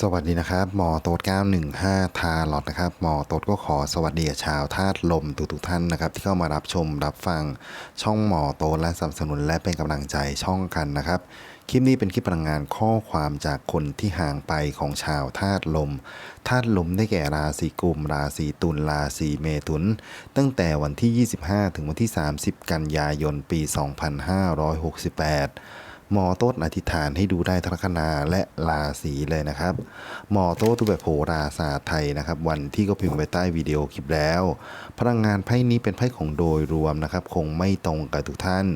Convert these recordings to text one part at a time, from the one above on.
สวัสดีนะครับ หมอโต๊ด915 ทาลอดนะครับ หมอโต๊ดก็ขอสวัสดีชาวธาตุลมทุกทุกท่านนะครับ ที่เข้ามารับชมรับฟังช่องหมอโต๊ดและสนับสนุนและเป็นกำลังใจช่องกันนะครับ คลิปนี้เป็นคลิปพลังงานข้อความจากคนที่ห่างไปของชาวธาตุลม ธาตุลมได้แก่ราศีกุม ราศีตุล ราศีเมถุน ตั้งแต่วันที่ 25 ถึงวันที่ 30 กันยายน ปี 2568 หมอโต๊ดอธิษฐานให้ดูได้ทัคนาและราศีเลยนะครับ หมอโต๊ดดูแบบโหราศาสตร์ไทยนะครับ วันที่ก็พิมพ์ไว้ใต้วิดีโอคลิปแล้ว พลังงานไพ่นี้เป็นไพ่ของโดยรวมนะครับ คงไม่ตรงกับทุกท่าน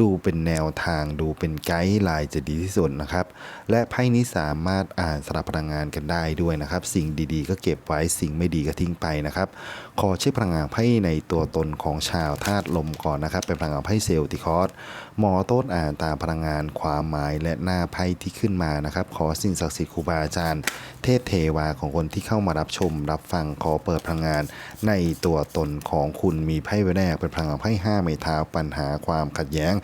ดูเป็นแนวทางดูเป็นไกด์ไลน์จะดีที่สุดนะครับ และไพ่นี้สามารถอ่านสลับพลังงานกันได้ด้วยนะครับ สิ่งดีๆ ก็เก็บไว้สิ่งไม่ดีก็ทิ้งไปนะครับ ขอเช็คพลังงานไพ่ในตัวตนของชาวธาตุลมก่อนนะครับ เป็นพลังงานไพ่เซลติคอสหมอต้นอ่านตามพลังงานความหมายและหน้าไพ่ที่ขึ้นมานะครับ ขอสิ่งศักดิ์สิทธิ์ครูบาอาจารย์ เทพเทวาของคนที่เข้ามารับชม รับฟังขอเปิดพลังงาน ในตัวตนของคุณมีไพ่ใบแรกเป็นพลังงานไพ่ห้าไม้เท้าปัญหาความขัดแย้ง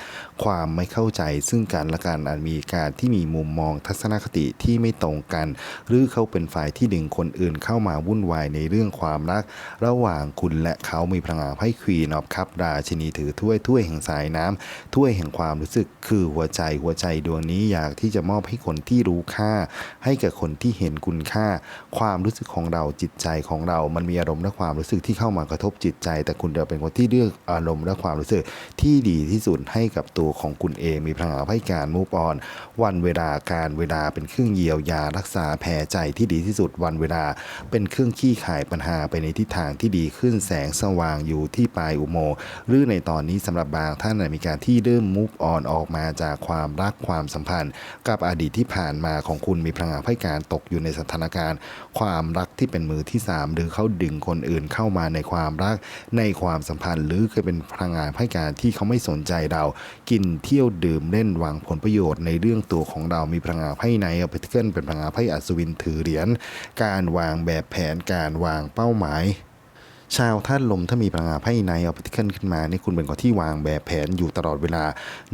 ความไม่เข้าใจซึ่งกันและกันอาจมีการที่มีมุมมองทัศนคติที่ไม่ตรงกัน หรือเขาเป็นฝ่ายที่ดึงคนอื่นเข้ามาวุ่นวายในเรื่องความรัก ระหว่างคุณและเขามีพลังงานไพ่ควีนอฟคัพราชินีถือถ้วยถ้วยแห่งสายน้ำถ้วยแห่งความรู้สึกคือหัวใจหัวใจดวงนี้อยากที่จะมอบให้คนที่รู้ค่า ให้กับคนที่เห็นคุณค่า ความรู้สึกของเราจิตใจของเรา มันมีอารมณ์และความรู้สึกที่เข้ามากระทบจิตใจ แต่คุณเดียวเป็นคนที่เลือกอารมณ์และความรู้สึกที่ดีที่สุดให้กับตัวของคุณเองมีพลังงานไพ่การมูฟออน วันเวลาการเวลาเป็นเครื่องเยียวยารักษาแผลใจที่ดีที่สุดวันเวลา เป็นเครื่องขี้ขายปัญหาไปในทิศทางที่ดีขึ้นแสงสว่างอยู่ที่ปลายอุโมงค์หรือในตอนนี้สำหรับบางท่านน่ะมีการที่เริ่มมูฟออนออกมาจากความรักความสัมพันธ์ กับอดีตที่ผ่านมาของคุณมีพลังงานไพ่การตกอยู่ในสถานการณ์ ความรักที่เป็นมือที่สามหรือเขาดึงคนอื่นเข้ามาในความรักในความสัมพันธ์ หรือเคยเป็นพลังงานไพ่การที่เขาไม่สนใจเรา กินเที่ยวดื่มเล่นหวังผลประโยชน์ในเรื่องตัวของเรามีพลังงานไพ่ในเอาไปเกิลเป็นพลังงานไพ่อัศวินถือเหรียญการวางแบบแผนการวางเป้าหมาย ชาวท่านลมถ้ามีพลังงานไพ่ในเอาไปขึ้นขึ้นมานี่คุณเป็นคนที่วางแบบแผนอยู่ตลอดเวลา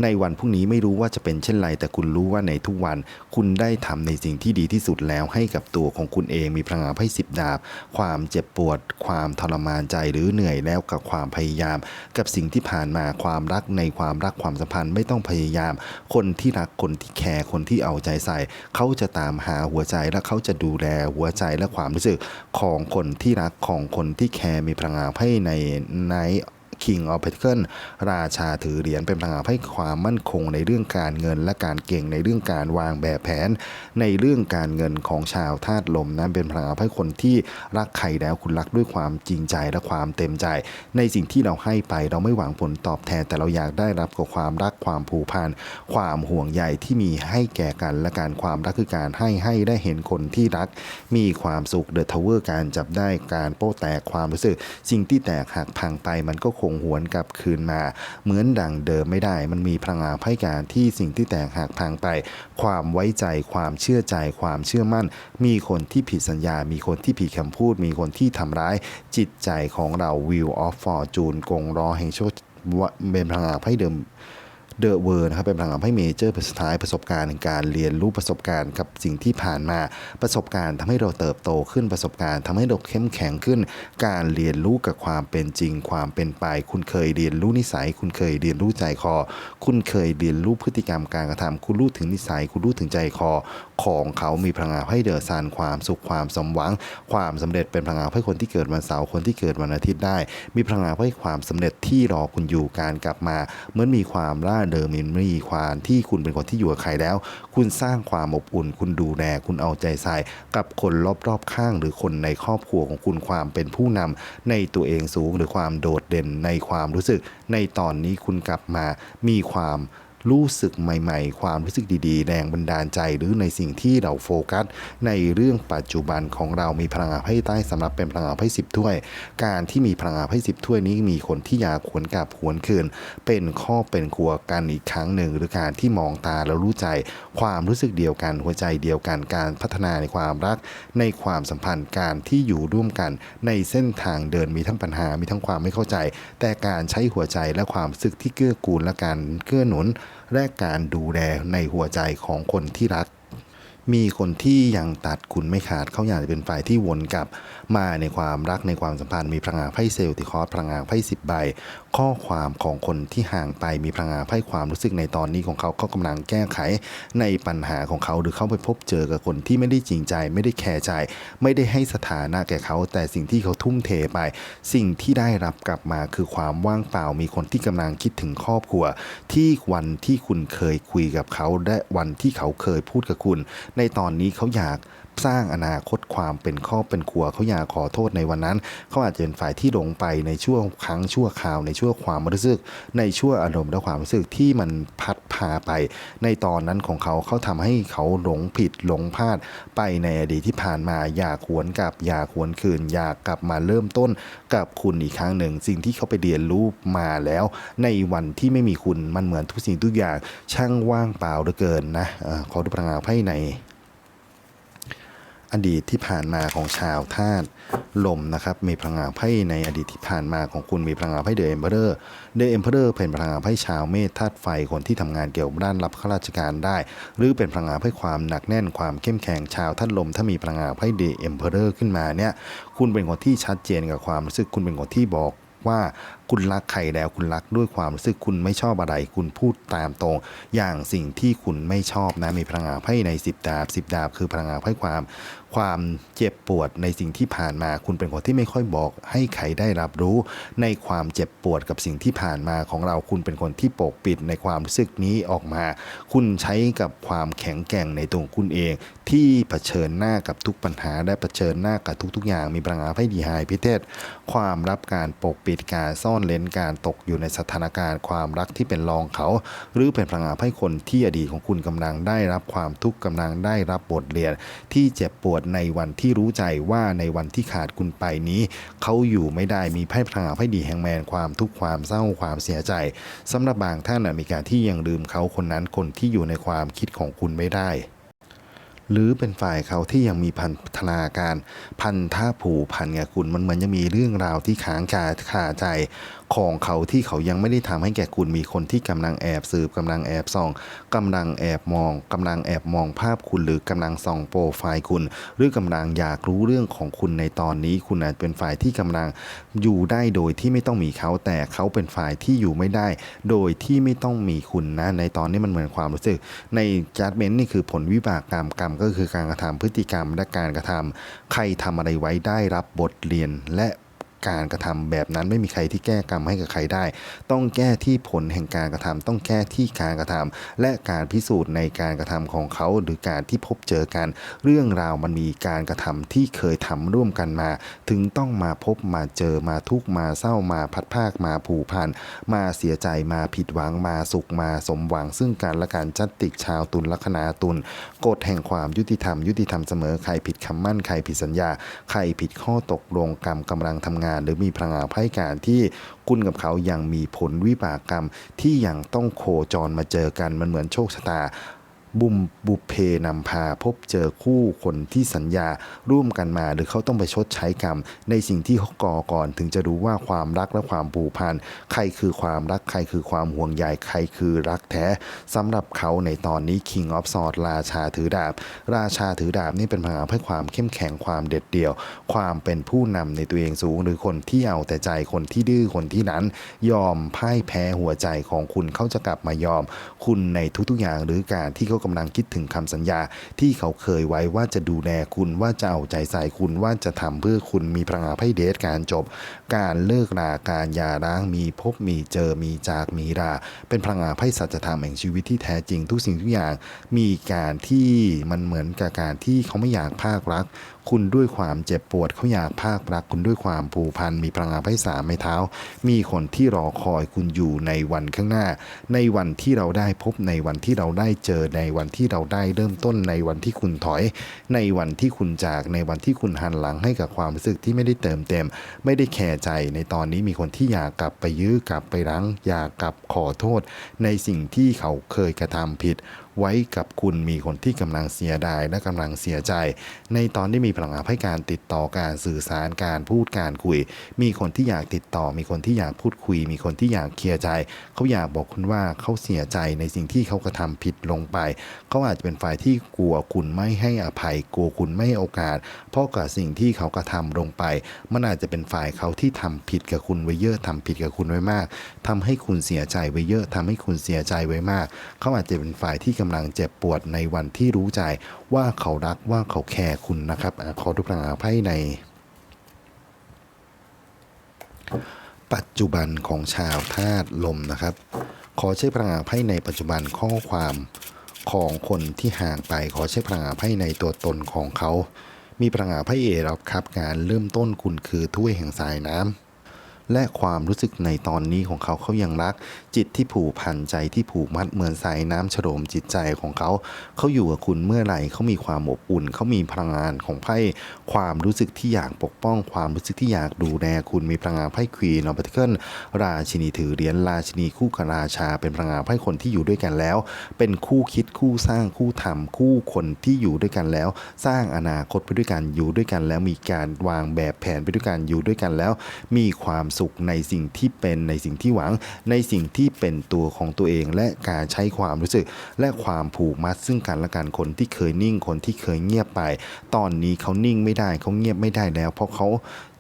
ในวันพรุ่งนี้ไม่รู้ว่าจะเป็นเช่นไร แต่คุณรู้ว่าในทุกวัน คุณได้ทำในสิ่งที่ดีที่สุดแล้วให้กับตัวของคุณเองมีพลังงานไพ่สิบดาบ ความเจ็บปวด ความทรมานใจหรือเหนื่อยแล้วกับความพยายาม กับสิ่งที่ผ่านมาความรักในความรักความสัมพันธ์ไม่ต้องพยายาม คนที่รักคนที่แคร์คนที่เอาใจใส่ เขาจะตามหาหัวใจและเขาจะดูแลหัวใจและความรู้สึกของคนที่รักของคนที่แคร์มีพลังงานไพ่ในใน King of Pentacle ราชาถือเหรียญเป็นพลังงานให้ความมั่นคงในเรื่องการเงินและการเก่งในเรื่องการวางแบบแผน ในเรื่องการเงินของชาวธาตุลมนั้นเป็นพลังงานให้คนที่รักใครแล้วคุณรักด้วยความจริงใจและความเต็มใจ ในสิ่งที่เราให้ไปเราไม่หวังผลตอบแทนแต่เราอยากได้รับกับความรักความผูกพันความห่วงใยที่มีให้แก่กันและการความรักคือการให้ให้ได้เห็นคนที่รัก มีความสุขเดอะทาวเวอร์การจับได้การโป้แตกความรู้สึก สิ่งที่แตกหักพังไปมันก็คงหวนกลับคืนมา เหมือนดังเดิมไม่ได้ มันมีพลังงานไพ่การที่สิ่งที่แตกหักพังไป ความไว้ใจความเชื่อใจความเชื่อมั่น มีคนที่ผิดสัญญา มีคนที่ผิดคำพูด มีคนที่ทำร้ายจิตใจของเรา Wheel of Fortune กงรอแห่งโชคเป็นพลังงานไพ่เดิม เดอะเวอร์นะครับเป็นพลังงานไพ่เมเจอร์สุดท้ายประสบการณ์ในการเรียนรู้ประสบการณ์กับสิ่งที่ผ่านมาประสบการณ์ทำให้เราเติบโตขึ้นประสบการณ์ทำให้เราเข้มแข็งขึ้น การเรียนรู้กับความเป็นจริง ความเป็นไป คุณเคยเรียนรู้นิสัย คุณเคยเรียนรู้ใจคอ คุณเคยเรียนรู้พฤติกรรมการกระทำคุณรู้ถึงนิสัย คุณรู้ถึงใจคอ ของเขามีพลังงานให้เดอซานความสุขความสมหวัง ความสำเร็จเป็นพลังงานให้คนที่เกิดวันเสาร์คนที่เกิดวันอาทิตย์ได้ มีพลังงานให้ความสำเร็จที่รอคุณอยู่การกลับมาเหมือนมีความร่าเดิมมันไม่มีความที่คุณเป็นคนที่อยู่กับใครแล้ว คุณสร้างความอบอุ่น คุณดูแลคุณเอาใจใส่กับคนรอบๆข้าง หรือคนในครอบครัวของคุณความเป็นผู้นำในตัวเองสูง หรือความโดดเด่นในความรู้สึก ในตอนนี้คุณกลับมามีความ รู้สึกใหม่ ๆ ความรู้สึกดีๆ แรงบันดาลใจ หรือในสิ่งที่เราโฟกัส ในเรื่องปัจจุบันของเรามีพลังงานไพ่ใต้สำหรับเป็นพลังงานไพ่สิบถ้วย การที่มีพลังงานไพ่สิบถ้วยนี้มีคนที่อยากขวนกลับขวนคืน เป็นข้อเป็นครัวกันอีกครั้งหนึ่ง หรือการที่มองตาแล้วรู้ใจ ความรู้สึกเดียวกันหัวใจเดียวกันการพัฒนาในความรัก ในความสัมพันธ์การที่อยู่ร่วมกัน ในเส้นทางเดินมีทั้งปัญหามีทั้งความไม่เข้าใจ แต่การใช้หัวใจและความรู้สึกที่เกื้อกูลและการเกื้อหนุนและการดูแลในหัวใจของคนที่รัก มีคนที่ยังตัดคุณไม่ขาดเขาอยากจะเป็นฝ่ายที่วนกลับมาในความรักในความสัมพันธ์มีพลังงานไพ่เซลติคอสพลังงานไพ่สิบใบ ข้อความของคนที่ห่างไปมีพลังงานไพ่ความรู้สึกในตอนนี้ของเขาเขากำลังแก้ไขในปัญหาของเขาหรือเขาไปพบเจอกับคนที่ไม่ได้จริงใจ ไม่ได้แคร์ใจ ไม่ได้ให้สถานะแก่เขา แต่สิ่งที่เขาทุ่มเทไป สิ่งที่ได้รับกลับมาคือความว่างเปล่ามีคนที่กำลังคิดถึงครอบครัว ที่วันที่คุณเคยคุยกับเขา และวันที่เขาเคยพูดกับคุณในตอนนี้เขาอยาก สร้างอนาคตความเป็นครอบเป็นครัวเขาอยากขอโทษในวันนั้น เขาอาจจะเป็นฝ่ายที่หลงไปในช่วงครั้งชั่วคราวในช่วงความรู้สึก ในช่วงอารมณ์และความรู้สึกที่มันพัดพาไป ในตอนนั้นของเขาเขาทำให้เขาหลงผิดหลงพลาดไปในอดีตที่ผ่านมาอยากหวนกลับอยากหวนคืน อยากกลับมาเริ่มต้นกับคุณอีกครั้งหนึ่ง สิ่งที่เขาไปเรียนรู้มาแล้ว ในวันที่ไม่มีคุณมันเหมือนทุกสิ่งทุกอย่างช่างว่างเปล่าเหลือเกินนะออขอดูพลังงานไพ่ใน อดีตที่ผ่านมาของชาวธาตุลมนะครับมีพลังงานไพ่ในอดีตที่ผ่านมาของคุณมีพลังงานไพ่เดอะเอ็มเพอเรอร์เดอะเอ็มเพอเรอร์เป็นพลังงานไพ่ชาวเมษธาตุไฟคนที่ทำงานเกี่ยวกับด้านรับข้าราชการได้ หรือเป็นพลังงานไพ่ความหนักแน่นความเข้มแข็งชาวธาตุลม ถ้ามีพลังงานไพ่เดอะเอ็มเพอเรอร์ขึ้นมาเนี่ยคุณเป็นคนที่ชัดเจนกับความรู้สึกคุณเป็นคนที่บอกว่าคุณรักใครแล้วคุณรักด้วยความรู้สึกคุณไม่ชอบอะไร คุณพูดตามตรง อย่างสิ่งที่คุณไม่ชอบนะมีพลังงานไพ่ใน 10 ดาบ 10 ดาบ คือพลังงานไพ่ความ ความเจ็บปวดในสิ่งที่ผ่านมา คุณเป็นคนที่ไม่ค่อยบอก ให้ใครได้รับรู้ ในความเจ็บปวดกับสิ่งที่ผ่านมาของเราคุณเป็นคนที่ปกปิดในความรู้สึกนี้ออกมา คุณใช้กับความแข็งแกร่งในตัวคุณเอง ที่เผชิญหน้ากับทุกปัญหาและเผชิญหน้ากับทุกๆ อย่างมีพลังงานไพ่ดีไฮพิเทศความรับการปกปิดการซ่อน่อนเลนการตกอยู่ในสถานการณ์ความรักที่เป็นรองเขา หรือเป็นพลังงานไพคนที่อดีตของคุณกำลังได้รับความทุกข์กำลังได้รับบทเรียน ที่เจ็บปวดในวันที่รู้ใจว่าในวันที่ขาดคุณไปนี้ เขาอยู่ไม่ได้มีไพ่พลังงานไพ่ดีแห่งแมนความทุกข์ความเศร้าความเสียใจสำหรับบางท่านมีการที่ยังลืมเขาคนนั้นคนที่อยู่ในความคิดของคุณไม่ได้หรือเป็นฝ่ายเขาที่ยังมีพันธนาการพันธะผูพันกับคุณมันเหมือนจะมีเรื่องราวที่ค้างคาคาใจของเขาที่เขายังไม่ได้ทำให้แก่คุณมีคนที่กำลังแอบสืบกำลังแอบส่องกำลังแอบมองกำลังแอบมองภาพคุณหรือกำลังส่องโปรไฟล์คุณ หรือกำลังอยากรู้เรื่องของคุณในตอนนี้ คุณอาจเป็นฝ่ายที่กำลังอยู่ได้โดยที่ไม่ต้องมีเขาแต่เขาเป็นฝ่ายที่อยู่ไม่ได้ โดยที่ไม่ต้องมีคุณนะ ในตอนนี้มันเหมือนความรู้สึก ในจัดเมนต์นี่คือผลวิบากกรรมกรรมก็คือการกระทำพฤติกรรมและการกระทำใครทำอะไรไว้ได้รับบทเรียนและ การกระทำแบบนั้นไม่มีใครที่แก้กรรมให้กับใครได้ ต้องแก้ที่ผลแห่งการกระทำต้องแก้ที่การกระทำและการพิสูจน์ในการกระทำของเขา หรือการที่พบเจอกัน เรื่องราวมันมีการกระทำที่เคยทำร่วมกันมา ถึงต้องมาพบมาเจอมาทุกมาเศร้ามาพัดภาคมาผูพันมาเสียใจมาผิดหวังมาสุขมาสมหวัง ซึ่งการละการจัดติกชาวตุลลัคนาตุลกฎแห่งความยุติธรรมยุติธรรมเสมอใครผิดคำมั่นใครผิดสัญญา ใครผิดข้อตกลงกรรมกำลังทำงานหรือมีพลังงานไพ่การที่คุณกับเขายังมีผลวิบากกรรมที่ยังต้องโคจรมาเจอกันมันเหมือนโชคชะตา บุมบุเพนำพาพบเจอคู่คนที่สัญญาร่วมกันมา หรือเขาต้องไปชดใช้กรรม ในสิ่งที่เขาก่อก่อนถึงจะรู้ว่าความรักและความผูกพันใครคือความรักใครคือความห่วงใยใครคือรักแท้สำหรับเขาในตอนนี้ King of Swords ราชาถือดาบ ราชาถือดาบนี่เป็นพลังเพื่อความเข้มแข็งความเด็ดเดี่ยว ความเป็นผู้นำในตัวเองสูง หรือคนที่เอาแต่ใจคนที่ดื้อคนที่นั้น ยอมพ่ายแพ้หัวใจของคุณเขาจะกลับมายอม คุณในทุกๆอย่างหรือการที่เขากำลังคิดถึงคำสัญญา ที่เขาเคยไว้ว่าจะดูแลคุณว่าจะเอาใจใส่คุณว่าจะทำเพื่อคุณมีพลังงานไพ่เดทการจบ การเลิกราการยาร้างมีพบมีเจอมีจากมีรา เป็นพลังงานไพ่สัจธรรมแห่งชีวิตที่แท้จริงทุกสิ่งทุกอย่าง มีการที่มันเหมือนกับการที่เขาไม่อยากภาครัก คุณด้วยความเจ็บปวดเขาอยากภาครัก คุณด้วยความผูกพันมีพลังงานไพ่สามไม้เท้า มีคนที่รอคอยคุณอยู่ในวันข้างหน้า ในวันที่เราได้พบในวันที่เราได้เจอในวันที่เราได้เริ่มต้นในวันที่คุณถอย ในวันที่คุณจากในวันที่คุณหันหลังให้กับความรู้สึกที่ไม่ได้เติมเต็ม ไม่ได้แคร์ใจในตอนนี้มีคนที่อยากกลับไปยื้อกลับไปรั้ง อยากกลับขอโทษ ในสิ่งที่เขาเคยกระทำผิด ไว้กับคุณมีคนที่กำลังเสียดายและกำลังเสียใจ ในตอนที่มีพลังงานให้การติดต่อการสื่อสารการพูดการคุย มีคนที่อยากติดต่อ มีคนที่อยากพูดคุย มีคนที่อยากเคลียร์ใจ เขาอยากบอกคุณว่าเขาเสียใจในสิ่งที่เขากระทำผิดลงไป เขาอาจจะเป็นฝ่ายที่กลัวคุณไม่ให้อภัย กลัวคุณไม่ให้โอกาส เพราะกับสิ่งที่เขากระทำลงไป มันอาจจะเป็นฝ่ายเขาที่ทำผิดกับคุณไว้เยอะทำผิดกับคุณไว้มากทำให้คุณเสียใจไว้เยอะทำให้คุณเสียใจไว้มาก เขาอาจจะเป็นฝ่ายที่กำลังเจ็บปวดในวันที่รู้ใจว่าเขารักว่าเขาแคร์คุณนะครับอขอดูพลังงานไพ่ใน ปัจจุบันของชาวธาตุลมนะครับ ขอใช้พลังงานไพ่ในปัจจุบันข้อความของคนที่ห่างไปขอใช้พลังงานไพ่ในตัวตนของเขา มีพลังงานไพ่เอรับครับการเริ่มต้นคุณคือถ้วยแห่งสายน้ำ และความรู้สึกในตอนนี้ของเขาเขายังรัก จิตที่ผูกพันใจที่ผูกมัดเหมือนสายน้ำฉโลมจิตใจของเขา เขาอยู่กับคุณเมื่อไหร่เขามีความอบอุ่น เขามีพลังงานของไพ่ความรู้สึกที่อยากปกป้อง ความรู้สึกที่อยากดูแลคุณมีพลังงานไพ่ควีนอปติเคิลราชินีถือเหรียญราชินีคู่กับราชา เป็นพลังงานไพ่คนที่อยู่ด้วยกันแล้ว เป็นคู่คิดคู่สร้างคู่ทำคู่คนที่อยู่ด้วยกันแล้ว สร้างอนาคตไปด้วยกันอยู่ด้วยกันแล้วมีการวางแบบแผนไปด้วยกันอยู่ด้วยกันแล้ว มีความสุขในสิ่งที่เป็นในสิ่งที่หวัง ในสิ่งที่เป็นตัวของตัวเอง และการใช้ความรู้สึก และความผูกมัดซึ่งกันและกันคนที่เคยนิ่งคนที่เคยเงียบไป ตอนนี้เขานิ่งไม่ได้เขาเงียบไม่ได้แล้ว เพราะเขา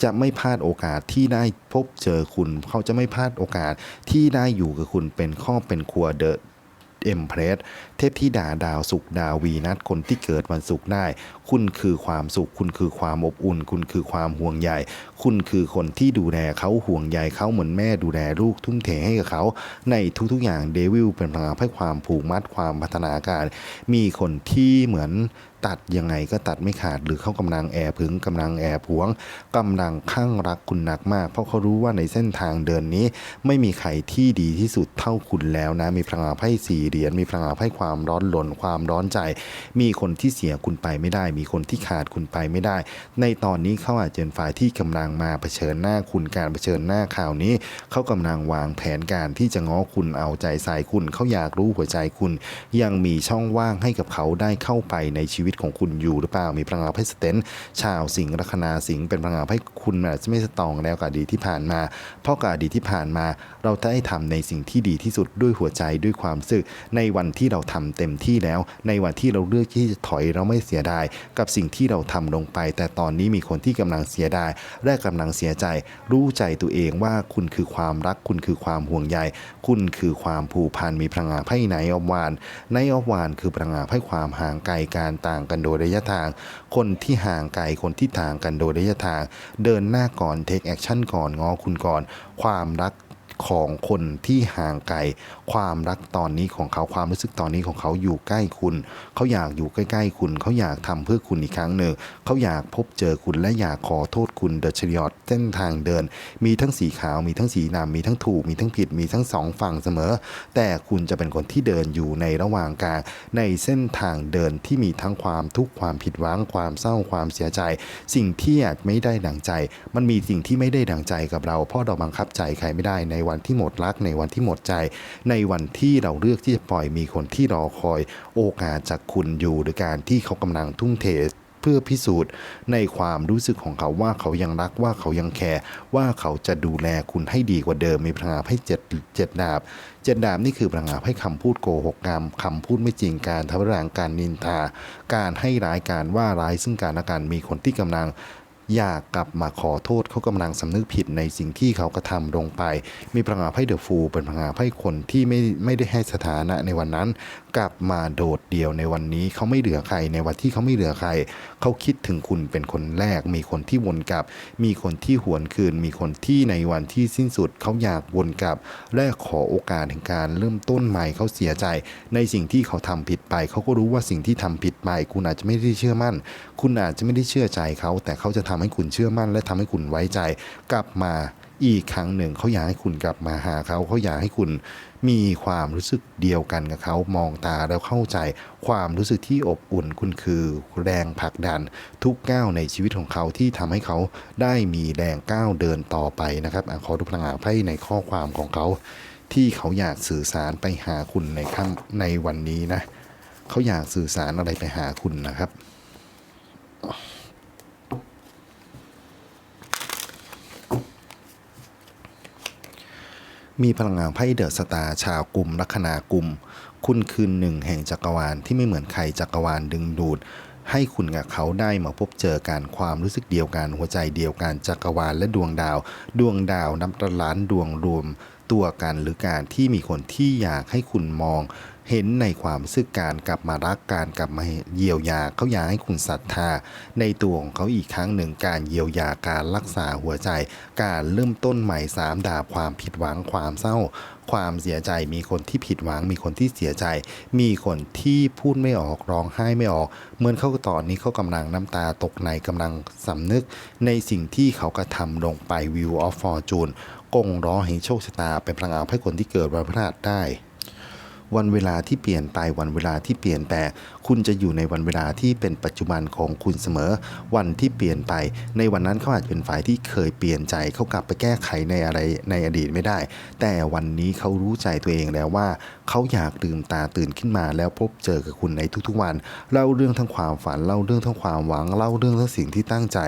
จะไม่พลาดโอกาสที่ได้พบเจอคุณ เขาจะไม่พลาดโอกาสที่ได้อยู่กับคุณเป็นข้อเป็นครัวเดอะ เอ็มเพรสเทพธิดาดาวสุขดาววีนัสคนที่เกิดวันศุกร์ได้ คุณคือความสุข คุณคือความอบอุ่น คุณคือความห่วงใยคุณคือคนที่ดูแลเขาห่วงใยเขาเหมือนแม่ดูแลลูกทุ่มเทให้กับเขา ในทุกๆอย่างเดวิลเป็นพลังให้ความผูกมัดความพัฒนาการ มีคนที่เหมือน ตัดยังไงก็ตัดไม่ขาดหรือเขากำลังแอบผึงกำลังแอบหวงกำลังข้างรักคุณหนักมาก เพราะเขารู้ว่าในเส้นทางเดินนี้ ไม่มีใครที่ดีที่สุดเท่าคุณแล้วนะ มีพลังไพ่สี่เหรียญมีพลังไพ่ความร้อนหลนความร้อนใจ มีคนที่เสียคุณไปไม่ได้ มีคนที่ขาดคุณไปไม่ได้ ในตอนนี้เขาอาจจะเป็นฝ่ายที่กำลังมาเผชิญหน้าคุณการเผชิญหน้าข่าวนี้เขากำลังวางแผนการที่จะง้อคุณเอาใจใส่คุณเขาอยากรู้หัวใจคุณ ยังมีช่องว่างให้กับเขาได้เข้าไปในชีวิตของคุณอยู่หรือเปล่า มีพลังงานไพ่สเตนชาวสิงห์ลัคนาสิงห์เป็นพลังงานไพ่คุณอาจจะไม่สตองแล้วกับดีที่ผ่านมา เพราะกับดีที่ผ่านมา เราได้ทำในสิ่งที่ดีที่สุดด้วยหัวใจด้วยความรู้สึก ในวันที่เราทำเต็มที่แล้ว ในวันที่เราเลือกที่จะถอยเราไม่เสียดายกับสิ่งที่เราทำลงไป แต่ตอนนี้มีคนที่กำลังเสียดายและกำลังเสียใจ รู้ใจตัวเองว่าคุณคือความรักคุณคือความห่วงใยคุณคือความผูกพันมีพลังงานไพ่ไหนอมวานในอวานคือพลังงานไพ่ความห่างไกลการต่างกันโดยระยะทาง คนที่ห่างไกลคนที่ต่างกันโดยระยะทาง เดินหน้าก่อนเทคแอคชั่นก่อนง้อคุณก่อน ความรักของคนที่ห่างไกลความรักตอนนี้ของเขาความรู้สึกตอนนี้ของเขาอยู่ใกล้คุณ เขาอยากอยู่ใกล้ ๆ คุณ เขาอยากทำเพื่อคุณอีกครั้งหนึ่งเขาอยากพบเจอคุณและอยากขอโทษคุณเดชริอตเส้นทางเดิน มีทั้งสีขาวมีทั้งสีดำมีทั้งถูกมีทั้งผิดมีทั้งสองฝั่งเสมอ แต่คุณจะเป็นคนที่เดินอยู่ในระหว่างกลางในเส้นทางเดินที่มีทั้งความทุกข์ความผิดหวังความเศร้าความเสียใจ สิ่งที่อาจไม่ได้ดังใจ มันมีสิ่งที่ไม่ได้ดังใจกับเราเพราะเราบังคับใจใครไม่ได้ในวันที่หมดรักในวันที่หมดใจ ในในวันที่เราเลือกที่จะปล่อยมีคนที่รอคอยโอกาสจากคุณอยู่โดยการที่เขากำลังทุ่มเทเพื่อพิสูจน์ในความรู้สึกของเขาว่าเขายังรักว่าเขายังแคร์ว่าเขาจะดูแลคุณให้ดีกว่าเดิมมีพลังงานให้เจ็ดเจ็ดดาบเจ็ดดาบนี่คือพลังงานให้คำพูดโกหกกรรมคำพูดไม่จริงการทำร้ายการนินทา การให้ร้ายการว่าร้ายซึ่งการและกันมีคนที่กำลัง อยากกลับมาขอโทษเขากำลังสำนึกผิดในสิ่งที่เขากระทำลงไป มีพลังงานไพ่เดอะฟูลเป็นพลังงานไพ่คนที่ไม่ไม่ได้ให้สถานะในวันนั้น กลับมาโดดเดี่ยวในวันนี้เขาไม่เหลือใครในวันที่เขาไม่เหลือใคร เขาคิดถึงคุณเป็นคนแรก มีคนที่วนกลับ มีคนที่หวนคืน มีคนที่ในวันที่สิ้นสุดเขาอยากวนกลับ และขอโอกาสแห่งการเริ่มต้นใหม่เขาเสียใจ ในสิ่งที่เขาทำผิดไป เขาก็รู้ว่าสิ่งที่ทำผิดไป คุณอาจจะไม่ได้เชื่อมั่น คุณอาจจะไม่ได้เชื่อใจเขาแต่เขาจะทำให้คุณเชื่อมั่น และทำให้คุณไว้ใจ กลับมาอีกครั้งหนึ่งเขาอยากให้คุณกลับมาหาเขาเขาอยากให้คุณมีความรู้สึกเดียวกันกับเขามองตาแล้วเข้าใจ ความรู้สึกที่อบอุ่นคุณคือ แรงผลักดันทุกก้าวในชีวิตของเขาที่ทำให้เขาได้มีแรงก้าวเดินต่อไปนะครับขอดูพลังงานไพ่ในข้อความของเขา ที่เขาอยากสื่อสารไปหาคุณในค่ำในวันนี้นะเขาอยากสื่อสารอะไรไปหาคุณนะครับ มีพลังงานไพ่เดอะสตาร์ชาวกลุ่มลัคนากลุ่มคุณคือหนึ่งแห่งจักรวาลที่ไม่เหมือนใครจักรวาลดึงดูด ให้คุณกับเขาได้มาพบเจอกันความรู้สึกเดียวกันหัวใจเดียวกันจักรวาลและดวงดาว ดวงดาวนับล้านดวงรวม ตัวกันหรือการที่มีคนที่อยากให้คุณมอง เห็นในความรู้สึการกลับมารักการกลับมาเยียวยาเขาอยากให้คุณศรัทธา ในตัวของเขาอีกครั้งหนึ่งการเยียวยาการรักษาหัวใจ การเริ่มต้นใหม่สามดาบความผิดหวังความเศร้า ความเสียใจมีคนที่ผิดหวัง มีคนที่เสียใจ มีคนที่พูดไม่ออกร้องไห้ไม่ออก เหมือนเขาตอนนี้เขากำลังน้ำตาตกในกำลังสำนึก ในสิ่งที่เขากระทำลงไป View of Fortune กงร้อแห่งโชคชะตาเป็นพลังงานให้คนที่เกิดวันพฤหัสได้ วันเวลาที่เปลี่ยนไปวันเวลาที่เปลี่ยนแปลง คุณจะอยู่ในวันเวลาที่เป็นปัจจุบันของคุณเสมอ วันที่เปลี่ยนไป ในวันนั้นเขาอาจจะเป็นฝ่ายที่เคยเปลี่ยนใจเขากลับไปแก้ไขในอะไรในอดีตไม่ได้ แต่วันนี้เขารู้ใจตัวเองแล้วว่า เขาอยากลืมตาตื่นขึ้นมา แล้วพบเจอกับคุณในทุกๆวันเล่าเรื่องทั้งความฝันเล่าเรื่องทั้งความหวังเล่าเรื่องทั้งสิ่งที่ตั้งใจ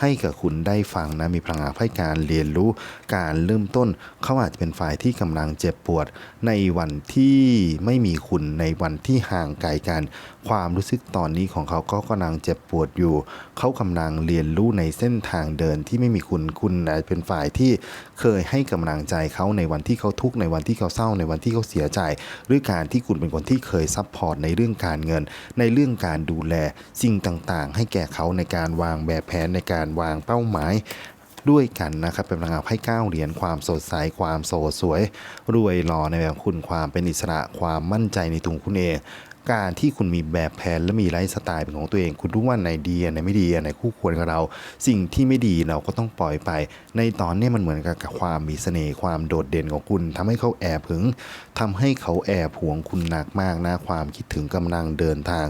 ให้กับคุณได้ฟังนะมีพลังงานให้การเรียนรู้ การเริ่มต้นเขาอาจจะเป็นฝ่ายที่กำลังเจ็บปวด ในวันที่ไม่มีคุณในวันที่ห่างไกลกัน ความรู้สึกตอนนี้ของเขาก็กำลังเจ็บปวดอยู่ เขากำลังเรียนรู้ในเส้นทางเดินที่ไม่มีคุณคุณอาจเป็นฝ่ายที่เคยให้กำลังใจเขาในวันที่เขาทุกข์ในวันที่เขาเศร้าในวันที่เขาเสียใจ หรือการที่คุณเป็นคนที่เคยซัพพอร์ตในเรื่องการเงิน ในเรื่องการดูแลสิ่งต่างๆ ให้แก่เขาในการวางแบบแผนในการวางเป้าหมายด้วยกันนะครับเป็นพลังงานให้ก้าวเหรียญความสดใสความโสดสวย รวยหล่อในแบบคุณความเป็นอิสระความมั่นใจในตัวคุณเอง การที่คุณมีแบบแผนและมีไลฟ์สไตล์เป็นของตัวเอง คุณรู้ว่าในดีอันไหนไม่ดีอันไหนคู่ควรกับเรา สิ่งที่ไม่ดีเราก็ต้องปล่อยไป ในตอนนี้มันเหมือนกับความมีเสน่ห์ความโดดเด่นของคุณทำให้เขาแอบหึงทำให้เขาแอบหวงคุณหนักมากนะความคิดถึงกำลังเดินทาง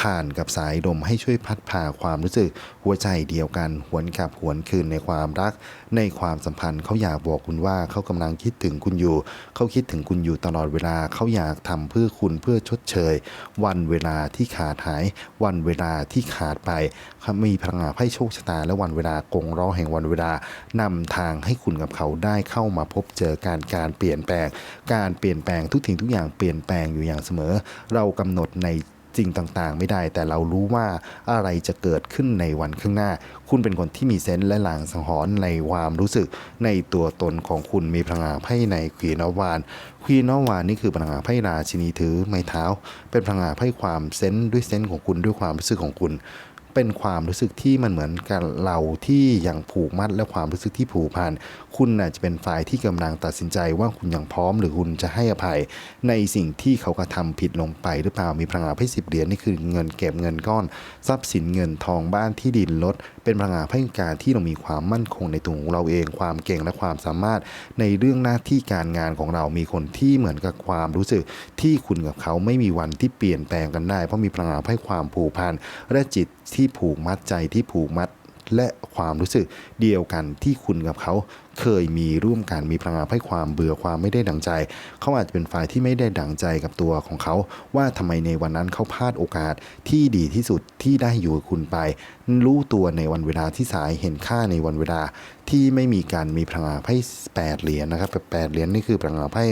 ผ่านกับสายลมให้ช่วยพัดพาความรู้สึกหัวใจเดียวกันหวนกลับหวนคืนในความรัก ในความสัมพันธ์เขาอยากบอกคุณว่าเขากำลังคิดถึงคุณอยู่ เขาคิดถึงคุณอยู่ตลอดเวลาเขาอยากทำเพื่อคุณเพื่อชดเชยวันเวลาที่ขาดหาย วันเวลาที่ขาดไปมีพลังงานไพ่โชคชะตา และวันเวลากงร้อแห่งวันเวลานำทางให้คุณกับเขาได้เข้ามาพบเจอการการเปลี่ยนแปลง การเปลี่ยนแปลงทุกทิ่งทุกอย่างเปลี่ยนแปลงอยู่อย่างเสมอ เรากำหนดใน สิ่งต่างๆ ไม่ได้ แต่เรารู้ว่าอะไรจะเกิดขึ้นในวันข้างหน้า คุณเป็นคนที่มีเซนส์และหลางสังหรณ์ในความรู้สึกในตัวตนของคุณมีพลังงานไพ่ในควีนอวานควีนอวานนี่คือพลังงานไพ่ราชินีถือไม้เท้า เป็นพลังงานไพ่ความเซนส์ด้วยเซนส์ของคุณด้วยความรู้สึกของคุณ เป็นความรู้สึกที่มันเหมือนกับเราที่ยังผูกมัดและความรู้สึกที่ผูกพัน คุณอาจจะเป็นฝ่ายที่กำลังตัดสินใจว่าคุณยังพร้อม หรือคุณจะให้อภัย ในสิ่งที่เขากระทำผิดลงไป หรือเปล่ามีพลังงานให้สิบเหรียญนี่คือเงินเก็บเงินก้อน ทรัพย์สินเงินทองบ้านที่ดินรถเป็นพลังงานให้การที่เรามีความมั่นคงในตัวของเราเอง ความเก่งและความสามารถในเรื่องหน้าที่การงานของเรามีคนที่เหมือนกับความรู้สึกที่คุณกับเขาไม่มีวันที่เปลี่ยนแปลงกันได้ เพราะมีพลังงานให้ความผูกพันและจิตที่ผูกมัดใจที่ผูกมัดและความรู้สึกเดียวกันที่คุณกับเขา เคยมีร่วมกันมีพลังงานให้ความเบื่อความไม่ได้ดังใจ เขาอาจจะเป็นฝ่ายที่ไม่ได้ดังใจกับตัวของเขา ว่าทำไมในวันนั้นเขาพลาดโอกาสที่ดีที่สุดที่ได้อยู่กับคุณไป รู้ตัวในวันเวลาที่สายเห็นค่าในวันเวลาที่ไม่มีการมีพลังงานให้แปดเหรียญนะครับแปดเหรียญนี่คือพลังงานให้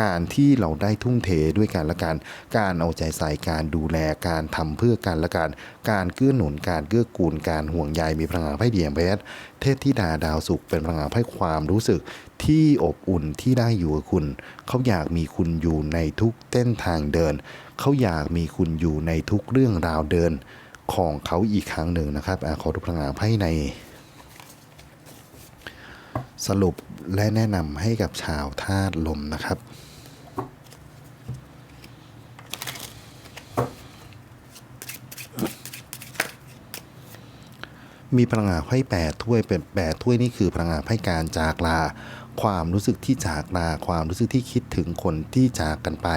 การที่เราได้ทุ่มเทด้วยกันและกัน การเอาใจใส่การดูแลการทำเพื่อกันและกัน การเกื้อหนุนการเกื้อกูลการห่วงใยมีพลังงานให้เดียมเพชรเทพธิดาดาวสุขเป็นพลังงานให้ความรู้สึกที่อบอุ่นที่ได้อยู่กับคุณ เขาอยากมีคุณอยู่ในทุกเส้นทางเดิน เขาอยากมีคุณอยู่ในทุกเรื่องราวเดินของเขาอีกครั้งหนึ่งนะครับอขอทุกพลังงานให้ในสรุปและแนะนำให้กับชาวธาตุลมนะครับ มีพลังงานไพ่แปดถ้วยเป็นแปดถ้วยนี่คือพลังงานไพ่การจากลา ความรู้สึกที่จากลา ความรู้สึกที่คิดถึงคนที่จากกันไป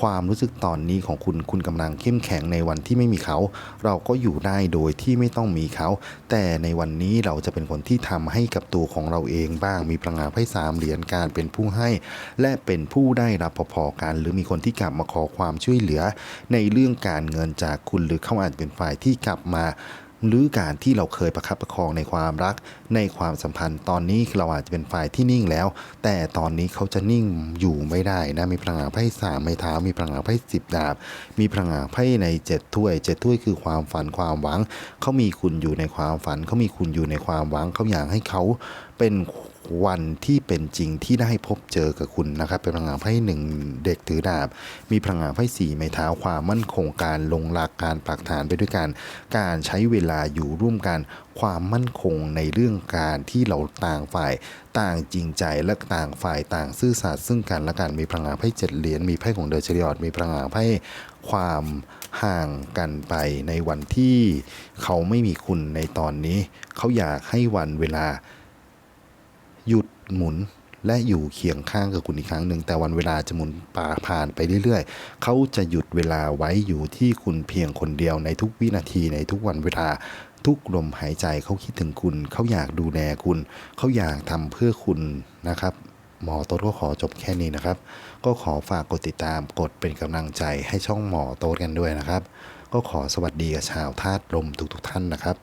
ความรู้สึกตอนนี้ของคุณคุณกำลังเข้มแข็งในวันที่ไม่มีเขา เราก็อยู่ได้โดยที่ไม่ต้องมีเขา แต่ในวันนี้เราจะเป็นคนที่ทำให้กับตัวของเราเองบ้างมีพลังงานไพ่สามเหรียญการเป็นผู้ให้ และเป็นผู้ได้รับพอๆกัน หรือมีคนที่กลับมาขอความช่วยเหลือ ในเรื่องการเงินจากคุณหรือเขาอาจเป็นฝ่ายที่กลับมา หรือการที่เราเคยประคับประคองในความรัก ในความสัมพันธ์ ตอนนี้เราอาจจะเป็นฝ่ายที่นิ่งแล้ว แต่ตอนนี้เขาจะนิ่งอยู่ไม่ได้นะมีพลังงานไพ่สามไม้เท้ามีพลังงานไพ่สิบดาบ มีพลังงานไพ่ในเจ็ดถ้วยเจ็ดถ้วยคือความฝันความหวัง เขามีคุณอยู่ในความฝัน เขามีคุณอยู่ในความหวังเขาอยากให้เขาเป็น วันที่เป็นจริงที่ได้พบเจอกับคุณนะครับ เป็นพลังงานไพ่หนึ่งเด็กถือดาบ มีพลังงานไพ่สี่ไม้เท้าความมั่นคงการลงหลักการปักฐานไปด้วยกันการใช้เวลาอยู่ร่วมกันความมั่นคงในเรื่องการที่เราต่างฝ่าย ต่างจริงใจและต่างฝ่ายต่างซื่อสัตย์ซึ่งกันและกันมีพลังงานไพ่เจ็ดเหรียญมีไพ่ของเดอชริออดมีพลังงานไพ่ความห่างกันไปในวันที่เขาไม่มีคุณในตอนนี้ เขาอยากให้วันเวลา หยุดหมุนและอยู่เคียงข้างกับคุณอีกครั้งหนึ่ง แต่วันเวลาจะหมุนป่าผ่านไปเรื่อยๆ เขาจะหยุดเวลาไว้อยู่ที่คุณเพียงคนเดียวในทุกวินาทีในทุกวันเวลาทุกลมหายใจเขาคิดถึงคุณ เขาอยากดูแลคุณ เขาอยากทำเพื่อคุณนะครับ หมอโต๊ดก็ขอจบแค่นี้นะครับ ก็ขอฝากกดติดตามกดเป็นกำลังใจให้ช่องหมอโต๊ดกันด้วยนะครับ ก็ขอสวัสดีกับชาวธาตุลมทุกๆท่านนะครับ